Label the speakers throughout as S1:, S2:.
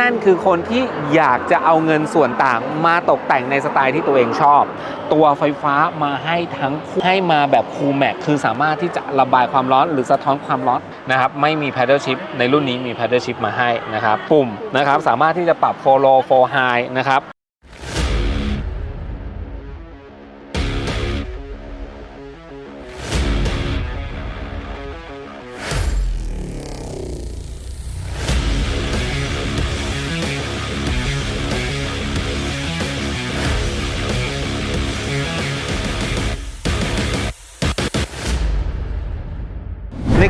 S1: นั่นคือคนที่อยากจะเอาเงินส่วนต่างมาตกแต่งในสไตล์ที่ตัวเองชอบ ตัวไฟฟ้ามาให้ทั้งให้มาแบบคูลแม็กคือสามารถที่จะระบายความร้อนหรือสะท้อนความร้อนนะครับไม่มี paddle shift ในรุ่นนี้มี paddle shift มาให้นะครับปุ่มนะครับสามารถที่จะปรับ for low for high นะครับ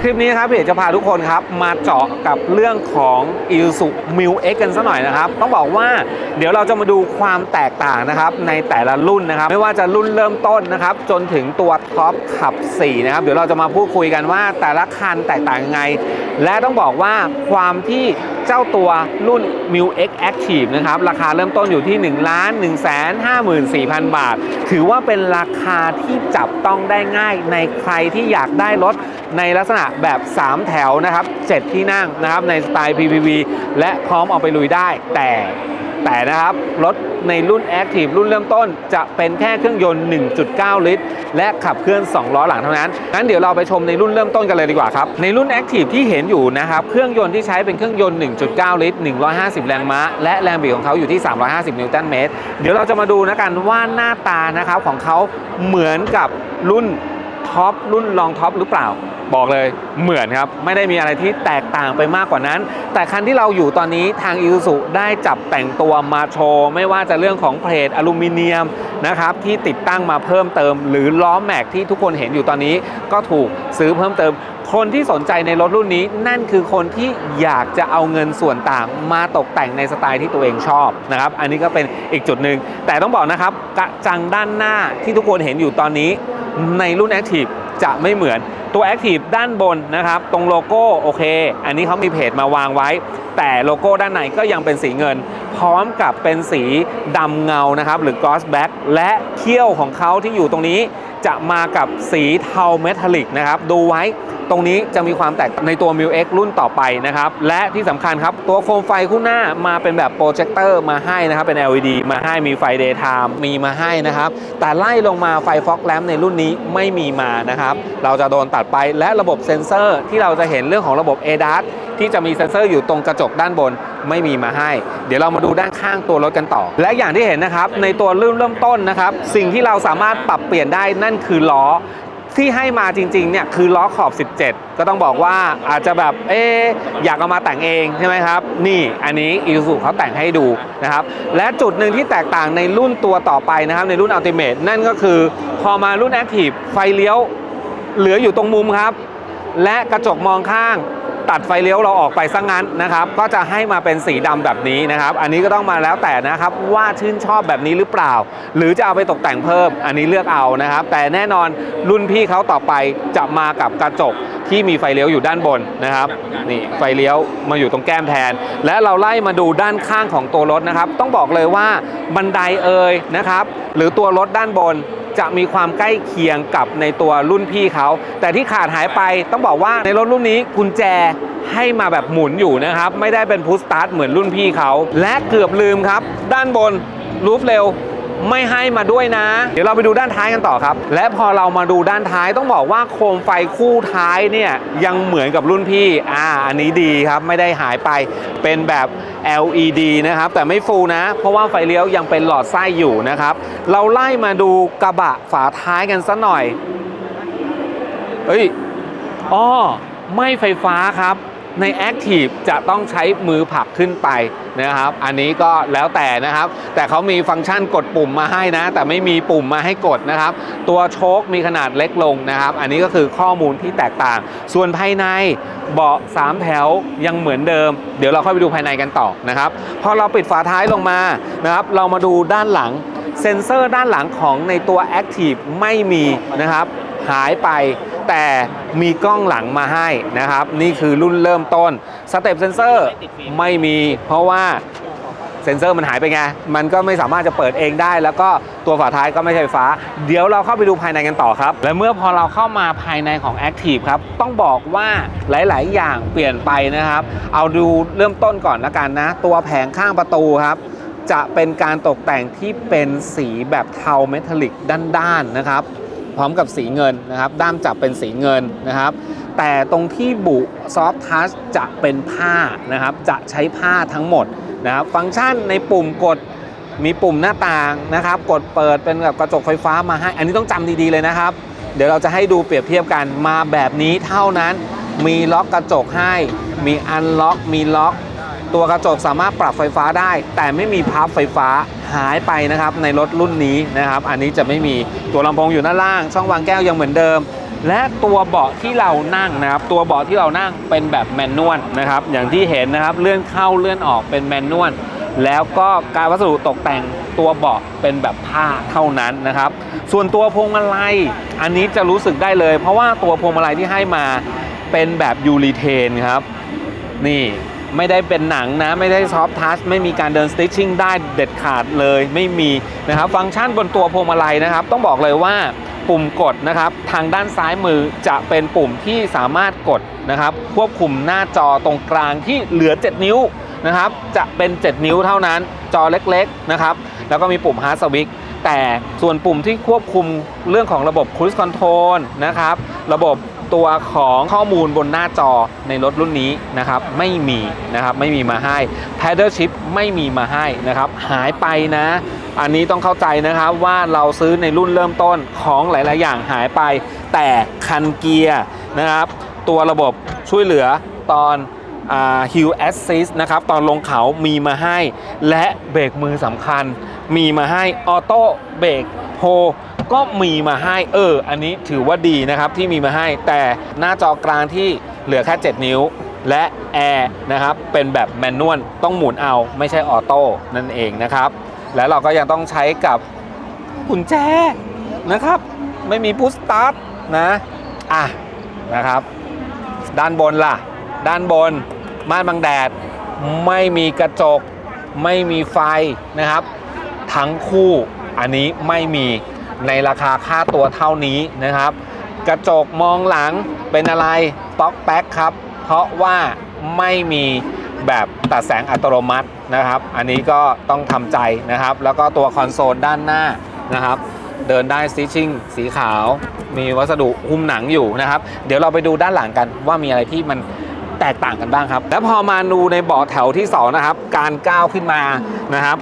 S1: คลิปนี้นะครับพี่เอกจะพาทุกคนครับ มาเจาะกับเรื่องของ i s u m i l X กันสัหน่อยนะครับ ต้องบอกว่าเดี๋ยวเราจะมาดูความแตกต่างนะครับ ในแต่ละรุ่นนะครับ ไม่ว่าจะรุ่นเริ่มต้นนะครับ จนถึงตัวท็อปขับ 4 นะครับ เดี๋ยวเราจะมาพูดคุยกันว่าแต่ละคันแตกต่างยังไง และต้องบอกว่าความที่ เจ้าตัวรุ่น m i l X Active นะครับ ราคาเริ่มต้นอยู่ที่ 1 1 5 4 0 0 0 บาท ถือว่าเป็นราคาที่จับต้องได้ง่ายในใครที่อยากได้รถในลักษณะแบบ 3 แถวนะครับ 7 ที่นั่งนะครับในสไตล์ PPV และพร้อมเอาไปลุยได้แต่ แต่นะครับ รถในรุ่น Active รุ่นเริ่มต้น จะเป็นแค่เครื่องยนต์ 1.9 ลิตร และขับเคลื่อน 2 ล้อหลังเท่านั้น งั้นเดี๋ยวเราไปชมในรุ่นเริ่มต้นกันเลยดีกว่าครับ ในรุ่น Active ที่เห็นอยู่นะครับ เครื่องยนต์ที่ใช้เป็นเครื่องยนต์ 1.9 ลิตร 150 แรงม้า และแรงบิดของเขาอยู่ที่ 350 นิวตันเมตร เดี๋ยวเราจะมาดูนะกันว่าหน้าตานะครับของเขาเหมือนกับรุ่นท็อปรุ่นรองท็อปหรือเปล่า บอกเลยเหมือนครับ ไม่ได้มีอะไรที่แตกต่างไปมากกว่านั้น แต่คันที่เราอยู่ตอนนี้ทาง i ิ z u ได้จับแต่งตัวมาโชว์ไม่ว่าจะเรื่องของเพลทอลูมิเนียมนะครับที่ติดตั้งมาเพิ่มเติม หรือล้อแม็กที่ทุกคนเห็นอยู่ตอนนี้ก็ถูกซื้อเพิ่มเติม คนที่สนใจในรถรุ่นนี้ นั่นคือคนที่อยากจะเอาเงินส่วนต่างมาตกแต่งในสไตล์ที่ตัวเองชอบนะครับอันนี้ก็เป็นอีกจุดหนึ่งแต่ต้องบอกนะครับกระจังด้านหน้าที่ทุกคนเห็นอยู่ตอนนี้ในรุ่น Active จะไม่เหมือนตัว Active ด้านบนนะครับ ตรงโลโก้โอเค อันนี้เขามีเพจมาวางไว้ แต่โลโก้ด้านในก็ยังเป็นสีเงิน พร้อมกับเป็นสีดำเงานะครับ หรือ gloss black และเขี้ยวของเขาที่อยู่ตรงนี้ จะมากับสีเทาเมทัลลิกนะครับ ดูไว้ตรงนี้จะมีความแตกในตัว m i l X รุ่นต่อไปนะครับ และที่สำคัญครับ ตัวโคมไฟคู่หน้ามาเป็นแบบโปรเจคเตอร์มาให้นะครับ เป็น LED มาให้มีไฟ daytime มีมาให้นะครับ แต่ไล่ลงมาไฟ fog lamp ในรุ่นนี้ไม่มีมานะครับ เราจะโดนตัดไปและระบบเซ็นเซอร์ที่เราจะเห็นเรื่องของระบบ ADAS ที่จะมีเซ็นเซอร์อยู่ตรงกระจกด้านบนไม่มีมาให้ เดี๋ยวเรามาดูด้านข้างตัวรถกันต่อ และอย่างที่เห็นนะครับในตัวรุ่นเริ่มต้นนะครับ สิ่งที่เราสามารถปรับเปลี่ยนได้นั่นคือล้อที่ให้มาจริงๆเนี่ยคือล้อขอบ 17 ก็ต้องบอกว่าอาจจะแบบเอ๊อยากเอามาแต่งเองใช่ไหมครับ นี่อันนี้อีซูเขาแต่งให้ดูนะครับ และจุดหนึ่งที่แตกต่างในรุ่นตัวต่อไปนะครับ ในรุ่นอัลติเมทนั่นก็คือ พอมารุ่นแอคทีฟไฟเลี้ยวเหลืออยู่ตรงมุมครับ และกระจกมองข้าง ตัดไฟเลี้ยวเราออกไปซะงั้นนะครับ ก็จะให้มาเป็นสีดำแบบนี้นะครับ อันนี้ก็ต้องมาแล้วแต่นะครับว่าชื่นชอบแบบนี้หรือเปล่า หรือจะเอาไปตกแต่งเพิ่ม อันนี้เลือกเอานะครับ แต่แน่นอนรุ่นพี่เขาต่อไปจะมากับกระจกที่มีไฟเลี้ยวอยู่ด้านบนนะครับนี่ไฟเลี้ยวมาอยู่ตรงแก้มแทน และเราไล่มาดูด้านข้างของตัวรถนะครับ ต้องบอกเลยว่าบันไดเอ่ยนะครับ หรือตัวรถด้านบน จะมีความใกล้เคียงกับในตัวรุ่นพี่เขา แต่ที่ขาดหายไปต้องบอกว่าในรถรุ่นนี้กุญแจให้มาแบบหมุนอยู่นะครับ ไม่ได้เป็นพุชสตาร์ทเหมือนรุ่นพี่เขา และเกือบลืมครับ ด้านบนรูฟเร็ว ไม่ให้มาด้วยนะ เดี๋ยวเราไปดูด้านท้ายกันต่อครับ และพอเรามาดูด้านท้ายต้องบอกว่าโคมไฟคู่ท้ายเนี่ยยังเหมือนกับรุ่นพี่อ่าอันนี้ดีครับไม่ได้หายไปเป็นแบบ LED นะครับแต่ไม่ฟูลนะ เพราะว่าไฟเลี้ยวยังเป็นหลอดไส้อยู่นะครับ เราไล่มาดูกระบะฝาท้ายกันสักหน่อยเฮ้ยอ้อไม่ไฟฟ้าครับ ใน Active จะต้องใช้มือผลักขึ้นไปนะครับ อันนี้ก็แล้วแต่นะครับ แต่เขามีฟังก์ชันกดปุ่มมาให้นะ แต่ไม่มีปุ่มมาให้กดนะครับ ตัวโชคมีขนาดเล็กลงนะครับ อันนี้ก็คือข้อมูลที่แตกต่าง ส่วนภายในเบาะ 3 แถวยังเหมือนเดิม เดี๋ยวเราค่อยไปดูภายในกันต่อนะครับ พอเราปิดฝาท้ายลงมานะครับ เรามาดูด้านหลังเซ็นเซอร์ด้านหลังของในตัว Active ไม่มีนะครับ หายไป แต่มีกล้องหลังมาให้นะครับ นี่คือรุ่นเริ่มต้นสเต็ปเซนเซอร์ไม่มีเพราะว่าเซนเซอร์มันหายไปไง มันก็ไม่สามารถจะเปิดเองได้ แล้วก็ตัวฝาท้ายก็ไม่ใช่ไฟฟ้า เดี๋ยวเราเข้าไปดูภายในกันต่อครับ และเมื่อพอเราเข้ามาภายในของ Active ครับ ต้องบอกว่าหลาย ๆ อย่างเปลี่ยนไปนะครับ เอาดูเริ่มต้นก่อนละกันนะ ตัวแผงข้างประตูครับ จะเป็นการตกแต่งที่เป็นสีแบบเทาเมทัลลิกด้าน ๆ นะครับ พร้อมกับสีเงินนะครับ ด้ามจับเป็นสีเงินนะครับ แต่ตรงที่บุซอฟทัชจะเป็นผ้านะครับ จะใช้ผ้าทั้งหมดนะครับ ฟังก์ชันในปุ่มกดมีปุ่มหน้าต่างนะครับ กดเปิดเป็นแบบกระจกไฟฟ้ามาให้ อันนี้ต้องจำดีๆเลยนะครับ เดี๋ยวเราจะให้ดูเปรียบเทียบกันมาแบบนี้เท่านั้น มีล็อกกระจกให้ มีอันล็อก มีล็อก ตัวกระจกสามารถปรับไฟฟ้าได้ แต่ไม่มีพับไฟฟ้าหายไปนะครับในรถรุ่นนี้นะครับ อันนี้จะไม่มีตัวลำโพงอยู่ด้านล่าง ช่องวางแก้วยังเหมือนเดิม และตัวเบาะที่เรานั่งนะครับ ตัวเบาะที่เรานั่งเป็นแบบแมนนวลนะครับ อย่างที่เห็นนะครับเลื่อนเข้าเลื่อนออกเป็นแมนนวลแล้วก็การวัสดุตกแต่งตัวเบาะเป็นแบบผ้าเท่านั้นนะครับ ส่วนตัวพวงมาลัยอันนี้จะรู้สึกได้เลย เพราะว่าตัวพวงมาลัยที่ให้มาเป็นแบบยูรีเทนครับ นี่ ไม่ได้เป็นหนังนะ ไม่ได้ซอฟทัชไม่มีการเดินสติชชิ่งได้เด็ดขาดเลยไม่มีนะครับฟังก์ชันบนตัวพวงมาลัยนะครับ ต้องบอกเลยว่าปุ่มกดนะครับ ทางด้านซ้ายมือจะเป็นปุ่มที่สามารถกดนะครับ ควบคุมหน้าจอตรงกลางที่เหลือ 7 นิ้วนะครับ จะเป็น 7 นิ้วเท่านั้น จอเล็กๆนะครับ แล้วก็มีปุ่มฮาร์ดสวิตแต่ส่วนปุ่มที่ควบคุมเรื่องของระบบ Cruise Control นะครับ ระบบ ตัวของข้อมูลบนหน้าจอในรถรุ่นนี้นะครับไม่มีนะครับไม่มีมาให้ Paddle Shift ไม่มีมาให้นะครับหายไปนะ อันนี้ต้องเข้าใจนะครับว่าเราซื้อในรุ่นเริ่มต้นของหลาย ๆ อย่างหายไป แต่คันเกียร์นะครับตัวระบบช่วยเหลือตอนฮิลแอสซิสนะครับตอนลงเขามีมาให้ และเบรกมือสำคัญ มีมาให้ออโต้เบรกโฮก็มีมาให้เออ อันนี้ถือว่าดีนะครับที่มีมาให้แต่หน้าจอกลางที่เหลือแค่ 7 นิ้วและแอร์นะครับเป็นแบบแมนนวลต้องหมุนเอาไม่ใช่ออโต้นั่นเองนะครับ แล้วเราก็ยังต้องใช้กับกุญแจนะครับ ไม่มีพุชสตาร์ทนะอะนะครับ ด้านบนล่ะ ด้านบนม่านบังแดด ไม่มีกระจก ไม่มีไฟนะครับ ทั้งคู่ อันนี้ไม่มีในราคาค่าตัวเท่านี้นะครับ กระจกมองหลังเป็นอะไรป๊อกแป๊กครับ เพราะว่าไม่มีแบบตัดแสงอัตโนมัตินะครับ อันนี้ก็ต้องทำใจนะครับ แล้วก็ตัวคอนโซลด้านหน้านะครับ เดินได้สติชชิ่งสีขาว มีวัสดุหุ้มหนังอยู่นะครับ เดี๋ยวเราไปดูด้านหลังกันว่ามีอะไรที่มันแตกต่างกันบ้างครับ แล้วพอมาดูในเบาะแถวที่ 2 นะครับ การก้าวขึ้นมานะครับ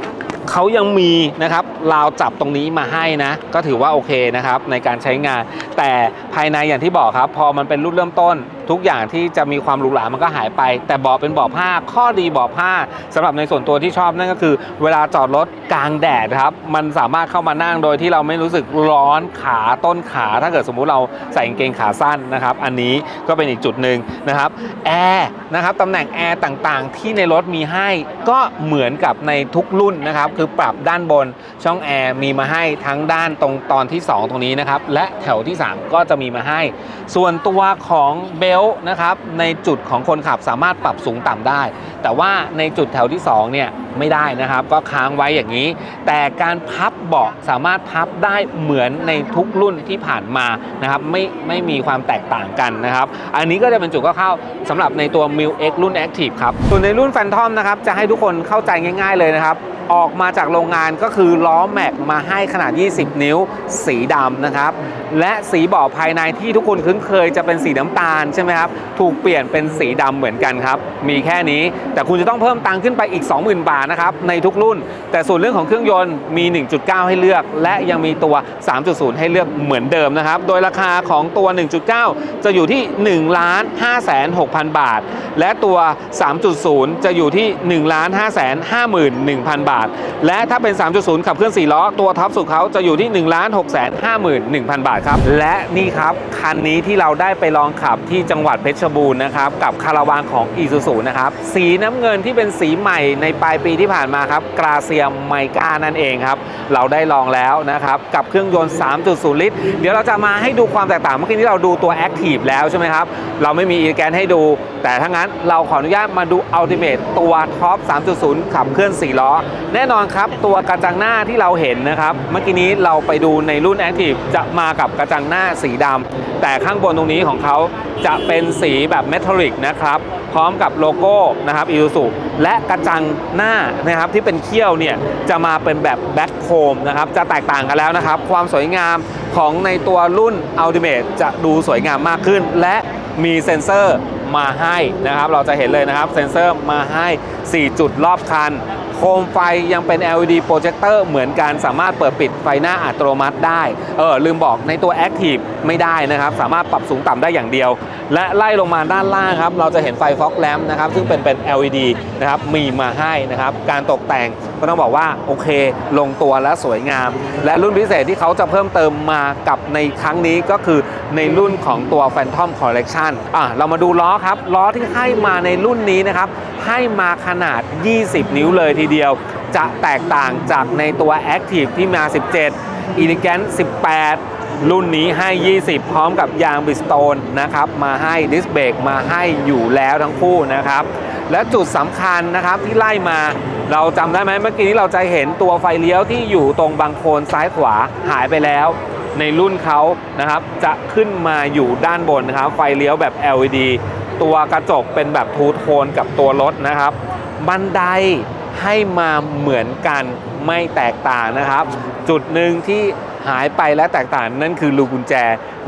S1: เขายังมีนะครับราวจับตรงนี้มาให้นะ ก็ถือว่าโอเคนะครับในการใช้งาน แต่ภายในอย่างที่บอกครับ พอมันเป็นรุ่นเริ่มต้น ทุกอย่างที่จะมีความหรูหรามันก็หายไป แต่เบาะเป็นเบาะผ้า ข้อดีเบาะผ้าสำหรับในส่วนตัวที่ชอบนั่นก็คือ เวลาจอดรถกลางแดดครับ มันสามารถเข้ามานั่งโดยที่เราไม่รู้สึกร้อนขาต้นขา ถ้าเกิดสมมุติเราใส่กางเกงขาสั้นนะครับ อันนี้ก็เป็นอีกจุดหนึ่งนะครับแอร์นะครับตำแหน่งแอร์ต่างๆ ที่ในรถมีให้ก็เหมือนกับในทุกรุ่นนะครับ คือปรับด้านบนช่องแอร์มีมาให้ทั้งด้านตรงตอนที่ 2 ตรงนี้นะครับและแถวที่ 3 ก็จะมีมาให้ ส่วนตัวของเบลลนะครับในจุดของคนขับสามารถปรับสูงต่ำได้ แต่ว่าในจุดแถวที่2เนี่ยไม่ได้นะครับ ก็ค้างไว้อย่างนี้ แต่การพับเบาะสามารถพับได้เหมือนในทุกรุ่นที่ผ่านมานะครับไม่ไม่มีความแตกต่างกันนะครับ อันนี้ก็จะเป็นจุดคร่าวๆสำหรับในตัว m i l X รุ่น Active ครับ ส่วนในรุ่น Phantom นะครับจะให้ทุกคนเข้าใจง่าย ๆเลยนะครับออกมาจากโรงงานก็คือล้อแม็กมาให้ขนาด 20 นิ้ว สีดำนะครับ และสีเบาะภายในที่ทุกคนคุ้นเคยจะเป็นสีน้ำตาลใช่ไหมครับ ถูกเปลี่ยนเป็นสีดำเหมือนกันครับ มีแค่นี้แต่คุณจะต้องเพิ่มตังค์ขึ้นไปอีก 20,000 บาทนะครับในทุกรุ่น แต่ส่วนเรื่องของเครื่องยนต์มี 1.9 ให้เลือก และยังมีตัว 3.0 ให้เลือกเหมือนเดิมนะครับ โดยราคาของตัว 1.9 จะอยู่ที่1ล้าน5 6 0 0 0 บาท และตัว 3.0 จะอยู่ที่1ล้าน5 5 1 0 0 0บาทบาท และถ้าเป็น 3.0 ขับเคลื่อน4ล้อ ตัวท็อปสุดเขาจะอยู่ที่ 1 6 5 1 0 0 0 บาทครับ และนี่ครับคันนี้ที่เราได้ไปลองขับที่จังหวัดเพชรบูรณ์นะครับกับคาราวานของ i s u z u นะครับสีน้ำเงินที่เป็นสีใหม่ในปลายปีที่ผ่านมาครับกราเซียมไมกานั่นเองครับ เราได้ลองแล้วนะครับ กับเครื่องยนต์ 3.0 ลิตร เดี๋ยวเราจะมาให้ดูความแตกต่างเมื่อกี้ที่เราดูตัว Active แล้วใช่ไหมครับ เราไม่มีอีแกนให้ดู แต่ถ้างั้นเราขออนุญาตมาดู Ultimate ตัวท็อป 3.0 ขับเคลื่อน 4 ล้อ แน่นอนครับ ตัวกระจังหน้าที่เราเห็นนะครับ เมื่อกี้นี้เราไปดูในรุ่น Active จะมากับกระจังหน้าสีดำแต่ข้างบนตรงนี้ของเขาจะเป็นสีแบบเมทัลลิกนะครับพร้อมกับโลโก้นะครับอี u ูและกระจังหน้านะครับที่เป็นเขี้ยวเนี่ยจะมาเป็นแบบแบ็คโคมนะครับจะแตกต่างกันแล้วนะครับ ความสวยงามของในตัวรุ่น Ultimate จะดูสวยงามมากขึ้น และมีเซ็นเซอร์มาให้นะครับ เราจะเห็นเลยนะครับเซ็นเซอร์มาให้ 4 จุดรอบคัน โคมไฟยังเป็น LED โปรเจคเตอร์เหมือนกันสามารถเปิดปิดไฟหน้าอัตโนมัติได้ เออลืมบอกในตัว Active ไม่ได้นะครับ สามารถปรับสูงต่ำได้อย่างเดียว และไล่ลงมาด้านล่างครับ เราจะเห็นไฟฟ็อกแลมนะครับ ซึ่งเป็นเป็น LED นะครับ มีมาให้นะครับ การตกแต่งก็ต้องบอกว่าโอเค ลงตัวและสวยงาม และรุ่นพิเศษที่เขาจะเพิ่มเติมมากับในครั้งนี้ก็คือในรุ่นของตัว Phantom Collection อะเรามาดูล้อครับ ล้อที่ให้มาในรุ่นนี้นะครับ ให้มาขนาด 20 นิ้วเลยทีเดียว จะแตกต่างจากในตัว Active ที่มา 17 e l e g a n t 18 รุ่นนี้ให้ 20 พร้อมกับยางบิสโตนนะครับ มาให้ดิสเบรกมาให้อยู่แล้วทั้งคู่นะครับ และจุดสำคัญนะครับที่ไล่มาเราจำได้ไหมเมื่อกี้นี้เราจะเห็นตัวไฟเลี้ยวที่อยู่ตรงบางโคนซ้ายขวาหายไปแล้ว ในรุ่นเขานะครับ จะขึ้นมาอยู่ด้านบนนะครับ ไฟเลี้ยวแบบ LED ตัวกระจกเป็นแบบทูโทนกับตัวรถนะครับ บันไดให้มาเหมือนกันไม่แตกต่างนะครับ จุดหนึ่งที่ หายไปและแตกต่างนั่นคือรูกุญแจ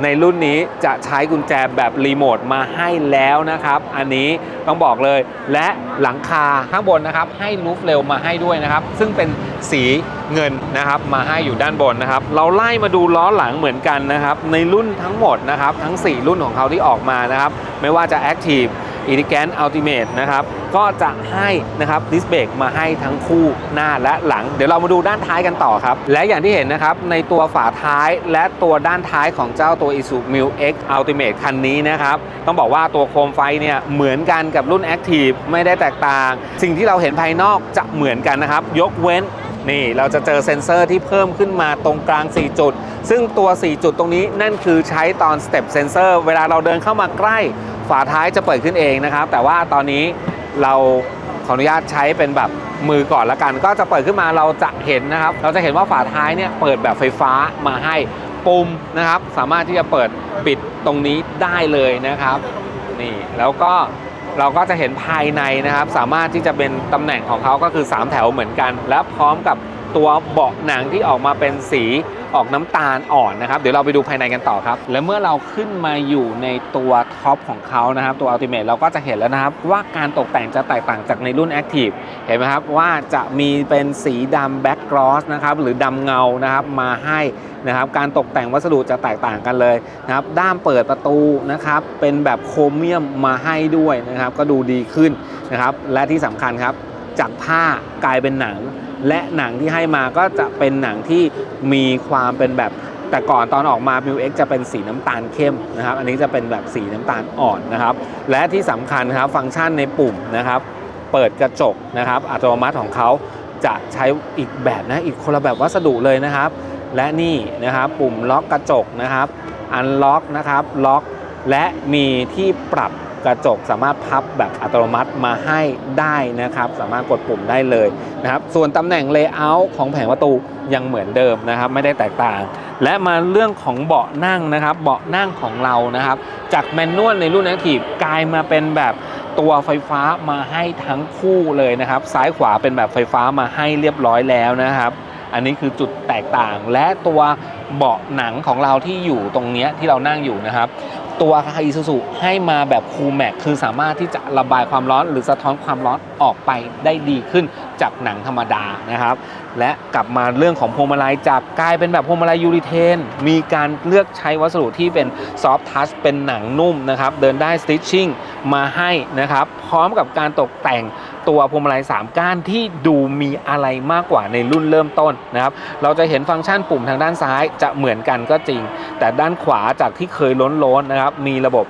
S1: ในรุ่นนี้จะใช้กุญแจแบบรีโมทมาให้แล้วนะครับ อันนี้ต้องบอกเลย และหลังคาข้างบนนะครับให้ลูฟเร็วมาให้ด้วยนะครับ ซึ่งเป็นสีเงินนะครับมาให้อยู่ด้านบนนะครับ เราไล่มาดูล้อหลังเหมือนกันนะครับ ในรุ่นทั้งหมดนะครับ ทั้ง 4 รุ่นของเขาที่ออกมานะครับ ไม่ว่าจะ Active e l e g a n t Ultimate นะครับ ก็จะให้นะครับดิสเบรกมาให้ทั้งคู่หน้าและหลัง เดี๋ยวเรามาดูด้านท้ายกันต่อครับ และอย่างที่เห็นนะครับ ในตัวฝาท้ายและตัวด้านท้ายของเจ้าตัว Isuzu m u X Ultimate คันนี้นะครับ ต้องบอกว่าตัวโคมไฟเนี่ยเหมือนกันกับรุ่น Active ไม่ได้แตกต่าง สิ่งที่เราเห็นภายนอกจะเหมือนกันนะครับ ยกเว้นนี่เราจะเจอเซ็นเซอร์ที่เพิ่มขึ้นมาตรงกลาง 4 จุด ซึ่งตัว 4 จุดตรงนี้นั่นคือใช้ตอน Step Sensor เวลาเราเดินเข้ามาใกล้ ฝาท้ายจะเปิดขึ้นเองนะครับ แต่ว่าตอนนี้เราขออนุญาตใช้เป็นแบบมือก่อนละกัน ก็จะเปิดขึ้นมาเราจะเห็นนะครับ เราจะเห็นว่าฝาท้ายเนี่ยเปิดแบบไฟฟ้ามาให้ปุ่มนะครับ สามารถที่จะเปิดปิดตรงนี้ได้เลยนะครับนี่แล้วก็เราก็จะเห็นภายในนะครับ สามารถที่จะเป็นตำแหน่งของเขาก็คือ 3 แถวเหมือนกัน และพร้อมกับ ตัวเบาะหนังที่ออกมาเป็นสีออกน้ำตาลอ่อนนะครับ เดี๋ยวเราไปดูภายในกันต่อครับ และเมื่อเราขึ้นมาอยู่ในตัวท็อปของเขานะครับ ตัว Ultimate เราก็จะเห็นแล้วนะครับ ว่าการตกแต่งจะแตกต่างจากในรุ่น Active เห็นไหมครับว่าจะมีเป็นสีดำแบ็กกรอสนะครับหรือดำเงานะครับมาให้นะครับการตกแต่งวัสดุจะแตกต่างกันเลยนะครับด้ามเปิดประตูนะครับเป็นแบบโครเมียมมาให้ด้วยนะครับ ก็ดูดีขึ้นนะครับและที่สำคัญครับ จากผ้ากลายเป็นหนัง และหนังที่ให้มาก็จะเป็นหนังที่มีความเป็นแบบแต่ก่อนตอนออกมา m ิว X จะเป็นสีน้ำตาลเข้มนะครับ อันนี้จะเป็นแบบสีน้ำตาลอ่อนนะครับ และที่สำคัญครับฟังก์ชันในปุ่มนะครับ เปิดกระจกนะครับ อัตโนมัติของเขาจะใช้อีกแบบนะอีกคนละแบบวัสดุเลยนะครับ และนี่นะครับปุ่มล็อกกระจกนะครับอันล็อกนะครับล็อกและมีที่ปรับ กระจกสามารถพับแบบอัตโนมัติมาให้ได้นะครับ สามารถกดปุ่มได้เลยนะครับ ส่วนตำแหน่งเลเยอร์ของแผงประตูยังเหมือนเดิมนะครับ ไม่ได้แตกต่าง และมาเรื่องของเบาะนั่งนะครับ เบาะนั่งของเรานะครับ จากแมนนวลในรุ่นแอคทีฟกลายมาเป็นแบบตัวไฟฟ้ามาให้ทั้งคู่เลยนะครับ ซ้ายขวาเป็นแบบไฟฟ้ามาให้เรียบร้อยแล้วนะครับอันนี้คือจุดแตกต่างและตัวเบาะหนังของเราที่อยู่ตรงนี้ที่เรานั่งอยู่นะครับ ตัวคาอิซูซุให้มาแบบคูลแม็กคือสามารถที่จะระบายความร้อนหรือสะท้อนความร้อนออกไปได้ดีขึ้น จากหนังธรรมดานะครับ และกลับมาเรื่องของพวงมาลัยจากกลายเป็นแบบพวงมาลัยยูริเทน มีการเลือกใช้วัสดุที่เป็นซอฟทัชเป็นหนังนุ่มนะครับ เดินได้สติชชิ่งมาให้นะครับ พร้อมกับการตกแต่งตัวพวงมาลัย3ก้านที่ดูมีอะไรมากกว่าในรุ่นเริ่มต้นนะครับ เราจะเห็นฟังก์ชันปุ่มทางด้านซ้ายจะเหมือนกันก็จริง แต่ด้านขวาจากที่เคยล้นๆนะครับ มีระบบ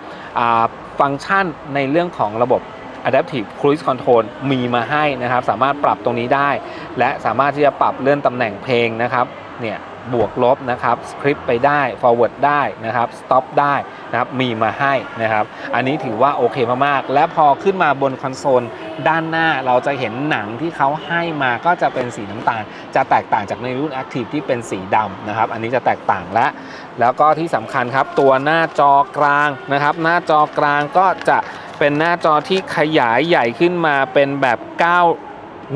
S1: ฟังก์ชันในเรื่องของระบบ Adaptive Cruise Control มีมาให้นะครับ สามารถปรับตรงนี้ได้ และสามารถที่จะปรับเลื่อนตำแหน่งเพลงนะครับเนี่ยบวกลบนะครับสคริปต์ไปได้ forward ได้นะครับ stop ได้นะครับมีมาให้นะครับ อันนี้ถือว่าโอเคมากๆ และพอขึ้นมาบนคอนโซลด้านหน้าเราจะเห็นหนังที่เขาให้มาก็จะเป็นสีน้ำตาล จะแตกต่างจากในรุ่น Active ที่เป็นสีดำนะครับ อันนี้จะแตกต่างและ แล้วก็ที่สำคัญครับตัวหน้าจอกลางนะครับ หน้าจอกลางก็จะ เป็นหน้าจอที่ขยายใหญ่ขึ้นมาเป็นแบบ 9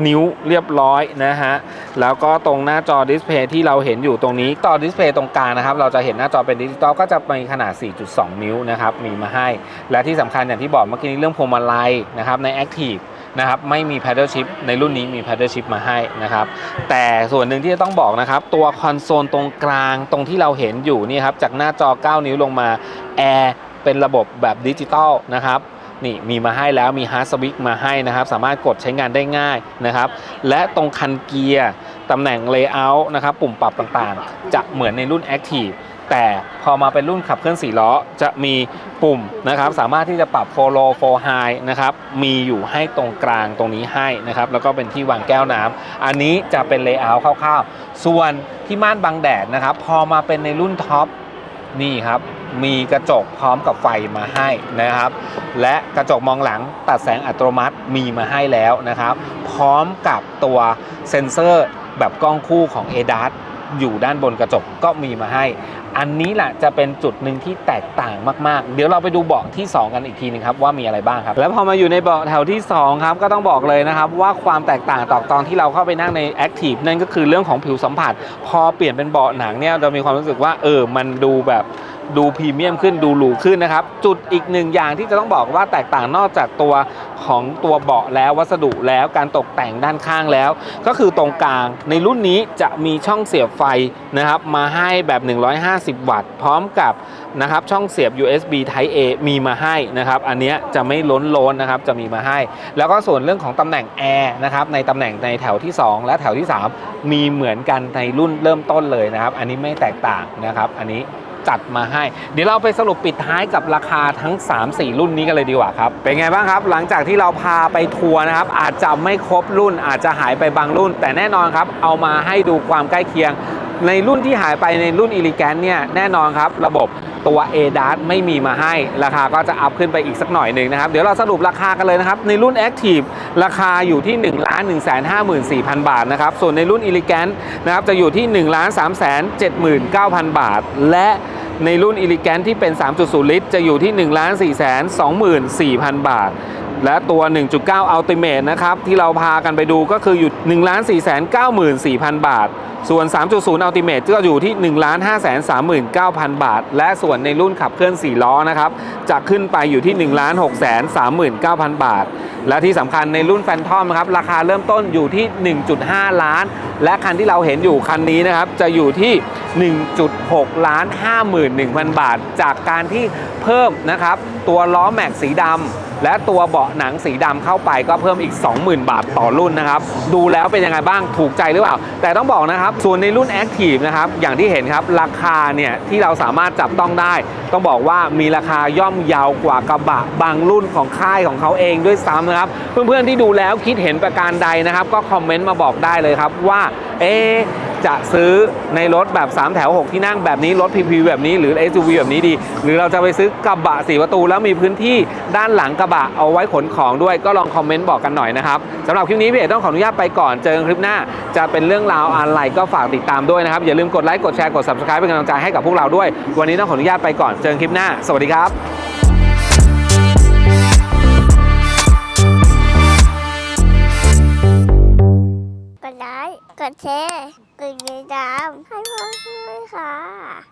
S1: นิ้วเรียบร้อยนะฮะ แล้วก็ตรงหน้าจอดิสเพย์ที่เราเห็นอยู่ตรงนี้ ต่อดิสเพย์ตรงกลางนะครับ เราจะเห็นหน้าจอเป็นดิจิตอลก็จะมีขนาด 4.2 นิ้วนะครับ มีมาให้ และที่สำคัญอย่างที่บอกเมื่อกี้นี้เรื่องพวงมาลัยนะครับใน Active นะครับไม่มี paddle shift ในรุ่นนี้มี paddle shift มาให้นะครับแต่ส่วนหนึ่งที่จะต้องบอกนะครับ ตัวคอนโซลตรงกลางตรงที่เราเห็นอยู่นี่ครับจากหน้าจอ 9 นิ้วลงมาแอร์เป็นระบบแบบดิจิตอลนะครับ นี่มีมาให้แล้วมีฮาร์ดสวิตมาให้นะครับ สามารถกดใช้งานได้ง่ายนะครับ และตรงคันเกียร์ตำแหน่งเลเยอร์นะครับ ปุ่มปรับต่างๆ จะเหมือนในรุ่น Active แต่พอมาเป็นรุ่นขับเคลื่อน4ล้อจะมีปุ่มนะครับ สามารถที่จะปรับ f o low f o high นะครับมีอยู่ให้ตรงกลางตรงนี้ให้นะครับ แล้วก็เป็นที่วางแก้วน้ำอันนี้จะเป็นเลเยอร์คร่าวๆ ส่วนที่ม่านบังแดดนะครับ พอมาเป็นในรุ่นท็อปนี่ครับ มีกระจกพร้อมกับไฟมาให้นะครับ และกระจกมองหลังตัดแสงอัตโนมัติมีมาให้แล้วนะครับ พร้อมกับตัวเซ็นเซอร์แบบกล้องคู่ของ a d a s อยู่ด้านบนกระจกก็มีมาให้ อันนี้แหละจะเป็นจุดหนึ่งที่แตกต่างมากๆ เดี๋ยวเราไปดูเบาะที่ 2 กันอีกทีหนึงครับว่ามีอะไรบ้างครับ แล้วพอมาอยู่ในเบาะแถวที่ 2 ครับ ก็ต้องบอกเลยนะครับ ว่าความแตกต่างต่อตอนที่เราเข้าไปนั่งใน Active นั่นก็คือเรื่องของผิวสัมผัส พอเปลี่ยนเป็นเบาะหนังเนี่ยเรามีความรู้สึกว่าเออมันดูแบบ ดูพรีเมียมขึ้นดูหรูขึ้นนะครับ จุดอีกหนึ่งอย่างที่จะต้องบอกว่าแตกต่างนอกจากตัวของตัวเบาะแล้ววัสดุแล้วการตกแต่งด้านข้างแล้ว ก็คือตรงกลางในรุ่นนี้จะมีช่องเสียบไฟนะครับ มาให้แบบ 150 วัตต์ พร้อมกับนะครับช่องเสียบ USB Type A มีมาให้นะครับ อันนี้จะไม่ล้นล้นนะครับจะมีมาให้ แล้วก็ส่วนเรื่องของตำแหน่งแอร์นะครับในตำแหน่งในแถวที่ 2 และแถวที่ 3 มีเหมือนกันในรุ่นเริ่มต้นเลยนะครับ อันนี้ไม่แตกต่างนะครับ อันนี้ จัดมาให้ เดี๋ยวเราไปสรุปปิดท้ายกับราคาทั้ง 3-4 รุ่นนี้กันเลยดีกว่าครับ เป็นไงบ้างครับ หลังจากที่เราพาไปทัวร์นะครับ อาจจะไม่ครบรุ่น อาจจะหายไปบางรุ่น แต่แน่นอนครับ เอามาให้ดูความใกล้เคียง ในรุ่นที่หายไปในรุ่นอิลิแกนเนี่ยแน่นอนครับ ระบบ ตัว a d a s ไม่มีมาให้ ราคาก็จะอัพขึ้นไปอีกสักหน่อยหนึ่งนะครับ เดี๋ยวเราสรุปราคากันเลยนะครับ ในรุ่น Active ราคาอยู่ที่ 1 1 5 4 0 0 0 บาทนะครับ ส่วนในรุ่น e l e g a n t นะครับจะอยู่ที่ 1 3 7 9 0 0 0 บาท และในรุ่น e l e g a n t ที่เป็น 3.0 ลิตร จะอยู่ที่ 1 4 2 4 0 0 0 บาท และตัว 1.9 Ultimate นะครับ ที่เราพากันไปดูก็คืออยู่ 1 4 9 4 0 0 0 บาท ส่วน 3.0 Ultimate ก็อยู่ที่ 1 5 3 9 0 0 0 บาท และส่วนในรุ่นขับเคลื่อน 4 ล้อนะครับ จะขึ้นไปอยู่ที่ 1 6 3 9 0 0 0 บาท และที่สำคัญในรุ่นแฟนทอมนะครับ ราคาเริ่มต้นอยู่ที่ 1.5 ล้าน และคันที่เราเห็นอยู่คันนี้นะครับ จะอยู่ที่ 1.6 ล้าน 51,000 บาท จากการที่เพิ่มนะครับตัวล้อแม็กสีดำ และตัวเบาะหนังสีดำเข้าไปก็เพิ่มอีก 20,000 บาทต่อรุ่นนะครับ ดูแล้วเป็นยังไงบ้างถูกใจหรือเปล่า แต่ต้องบอกนะครับส่วนในรุ่น Active นะครับอย่างที่เห็นครับราคาเนี่ยที่เราสามารถจับต้องได้ ต้องบอกว่ามีราคาย่อมเยาวกว่ากระบะบางรุ่นของค่ายของเขาเองด้วยซ้ำนะครับ เพื่อนๆที่ดูแล้วคิดเห็นประการใดนะครับ ก็คอมเมนต์มาบอกได้เลยครับว่าเอ๊ะ จะซื้อในรถแบบ 3 แถว 6 ที่นั่งแบบนี้ รถ PPV แบบนี้หรือ SUV แบบนี้ดี หรือเราจะไปซื้อกระบะสีประตู แล้วมีพื้นที่ด้านหลังกระบะเอาไว้ขนของด้วยก็ลองคอมเมนต์บอกกันหน่อยนะครับสำหรับคลิปนี้พี่เอกต้องขออนุญาตไปก่อนเจอกันคลิปหน้า จะเป็นเรื่องราวอะไรก็ฝากติดตามด้วยนะครับอย่าลืมกดไลค์กดแชร์กด subscribe เป็นกำลังใจให้กับพวกเราด้วย วันนี้ต้องขออนุญาตไปก่อนเจอกันคลิปหน้า สวัสดีครับ
S2: กดแชร์กดติดตามให้พ่อด้วยค่ะ